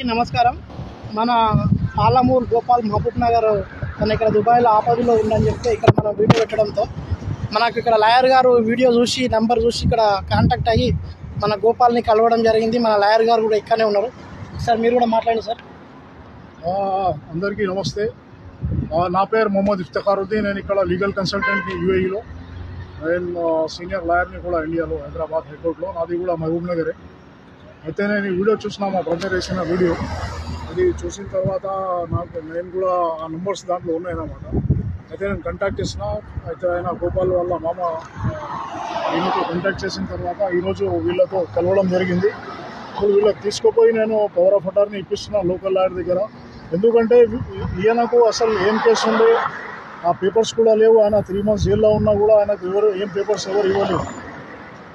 అందరికీ నమస్కారం. మన పాలమూరు గోపాల్ మహబూబ్ నగర్ మన ఇక్కడ దుబాయ్లో ఆపదలో ఉందని చెప్తే ఇక్కడ మనం వీడియో పెట్టడంతో మనకు ఇక్కడ లాయర్ గారు వీడియో చూసి నెంబర్ చూసి ఇక్కడ కాంటాక్ట్ అయ్యి మన గోపాల్ని కలవడం జరిగింది. మన లాయర్ గారు కూడా ఇక్కడనే ఉన్నారు. సార్ మీరు కూడా మాట్లాడండి సార్. అందరికీ నమస్తే. నా పేరు మొహమ్మద్ ఇఫ్తఖారుద్దీన్. నేను ఇక్కడ లీగల్ కన్సల్టెంట్ని యూఏఈలో. నేను సీనియర్ లాయర్ని కూడా ఇండియాలో హైదరాబాద్ హైకోర్టులో. నాది కూడా మహబూబ్ నగరే. అయితే నేను ఈ వీడియో చూసిన మా బ్రదర్ వేసిన వీడియో. అది చూసిన తర్వాత నాకు నేను కూడా ఆ నెంబర్స్ దాంట్లో ఉన్నాయన్నమాట. అయితే నేను కాంటాక్ట్ చేసిన అయితే ఆయన గోపాల్ వాళ్ళ మామ ఈయనతో కాంటాక్ట్ చేసిన తర్వాత ఈరోజు వీళ్ళతో కలవడం జరిగింది. ఇప్పుడు వీళ్ళకి తీసుకుపోయి నేను పవర్ ఆఫ్ అటార్ని ఇప్పిస్తున్నా లోకల్ లాయర్ దగ్గర. ఎందుకంటే ఈయనకు అసలు ఏం కేసు ఉండే ఆ పేపర్స్ కూడా లేవు. ఆయన త్రీ మంత్స్ జైల్లో ఉన్నా కూడా ఆయనకు ఎవరు ఏం పేపర్స్ ఎవరు ఇవ్వలేదు.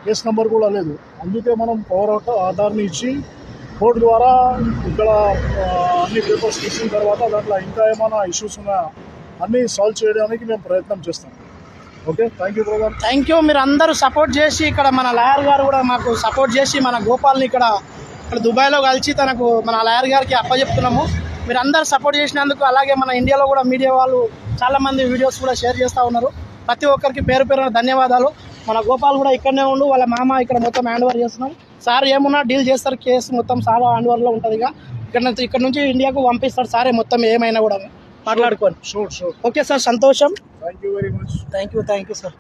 కేసు నెంబర్ కూడా లేదు. అందుకే మనం పవర్ ఆఫ్ ఇచ్చి కోర్టు ద్వారా ఇక్కడ అన్ని పేపర్స్ తీసిన తర్వాత దాంట్లో ఇంకా ఏమైనా ఇష్యూస్ ఉన్నాయా అన్నీ సాల్వ్ చేయడానికి మేము ప్రయత్నం చేస్తాం. Okay thank you brother thank you మీరు అందరూ సపోర్ట్ చేసి ఇక్కడ మన లాయర్ గారు కూడా మాకు సపోర్ట్ చేసి మన గోపాల్ని ఇక్కడ ఇక్కడ దుబాయ్లో కలిసి తనకు మన లాయర్ గారికి అప్పచెప్తున్నాము. మీరు అందరు సపోర్ట్ చేసినందుకు అలాగే మన ఇండియాలో కూడా మీడియా వాళ్ళు చాలామంది వీడియోస్ కూడా షేర్ చేస్తూ ఉన్నారు. ప్రతి ఒక్కరికి పేరు పేరున ధన్యవాదాలు. మన గోపాల్ కూడా ఇక్కడనే ఉండు వాళ్ళ మామ ఇక్కడ మొత్తం హ్యాండ్ ఓవర్ చేస్తున్నాం. సార్ ఏమున్నా డీల్ చేస్తారు కేసు మొత్తం సార్ హ్యాండ్ ఓవర్లో ఉంటుంది ఇక. ఇక్కడ నుంచి ఇక్కడ నుంచి ఇండియాకు పంపిస్తాడు సారే మొత్తం ఏమైనా కూడా మాట్లాడుకోండి. ఓకే సార్ సంతోషం. Thank you very much thank you thank you sir